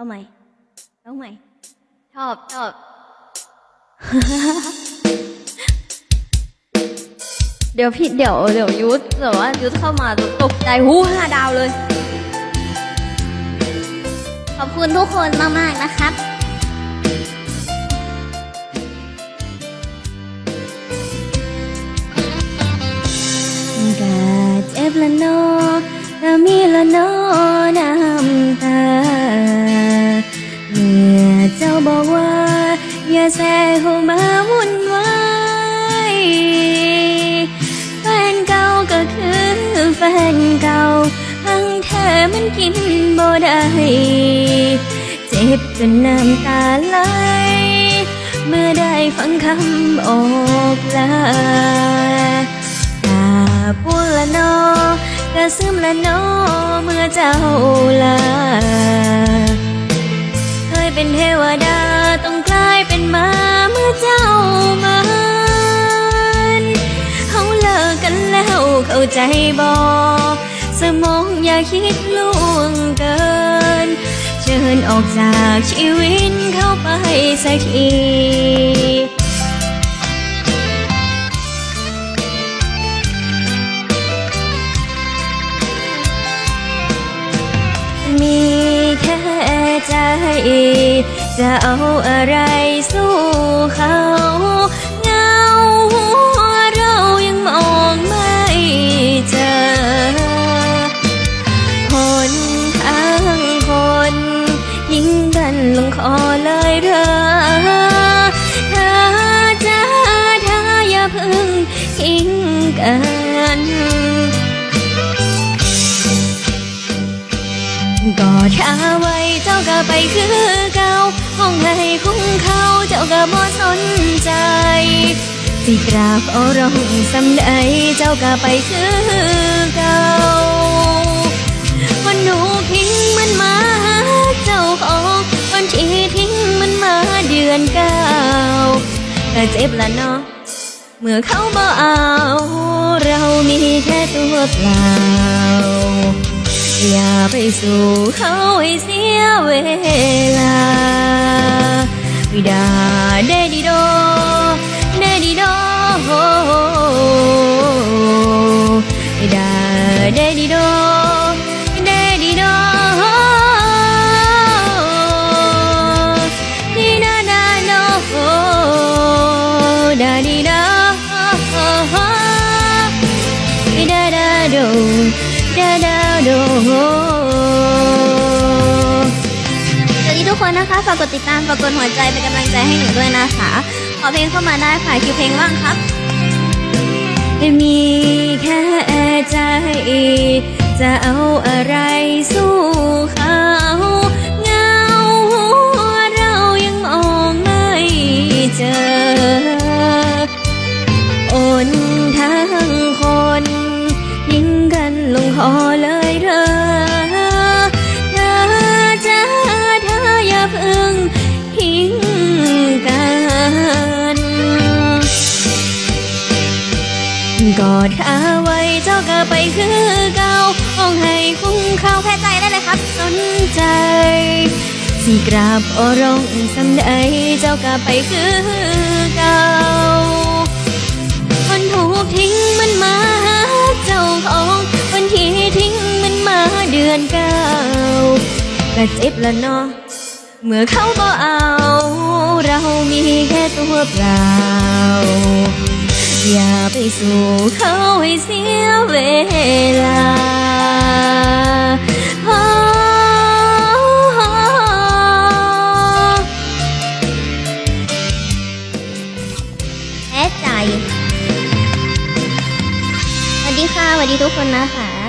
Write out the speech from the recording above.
เอาใหม่ เอาใหม่ ชอบชอบ เดี๋ยวพี่เดี๋ยวเดี๋ยวยุทธแบบว่ายุทธเข้ามาตกใจหูห้าดาวเลย ขอบคุณทุกคนมากๆนะครับก็เจ็บละเน อย่าแซ่เข้ามาวุ่นวายแฟนเก่าก็คือแฟนเก่าพังแท้มันกินบ่ได้เจ็บจนน้ำตาไหลเมื่อได้ฟังคำอกลาตาพูดละนอ กระซึมละนอเมื่อเจ้าลา ใจบอสมองอย่าคิดล่วงเกิน เชิญออกจากชีวิตเข้าไปสักทีมีแค่ใจ จะเอาอะไร กันกอดขาไว้เจ้าก็ไปคือเก่าห้องให้คุ้งเขาเจ้าก็บ่สนใจสิกราบเอาร้องสำใดเจ้าก็ไปคือเก่าวันหนูทิ้งมันมาเจ้าของวันที่ทิ้งมันมาเดือนเก้าก็เจ็บละเนาะเมื่อเขาบ่เอาเรามี แค่ตัวเปล่า อย่าไปสู่เขาให้เสียเวลาวิดา ดาดาโดสวัสดีทุกคนนะคะฝากกดติดตามฝากกดหัวใจเป็นกำลังใจให้หนูด้วยนะคะ ขอเพลงเข้ามาได้ค่ะคิวเพลงว่างครับ มีแค่ใจจะเอาอะไรสู้ กอดขาไว้เจ้าก็ไปคือเก่าห้องให้คุ้มเข้าแค่ใจได้เลยครับสนใจสิกราบอรองสำใดเจ้าก็ไปคือเก่าวันถูกทิ้งมันมาหาเจ้าของวันที่ทิ้งมันมาเดือนเก้าก็เจ็บละเนาะเมื่อเขาบ่เอา เรามีแค่ตัวเปล่า อย่าไปสู่เขาให้เสียเวลาโอ้แพ้ใจ สวัสดีค่ะ สวัสดีทุกคนนะคะ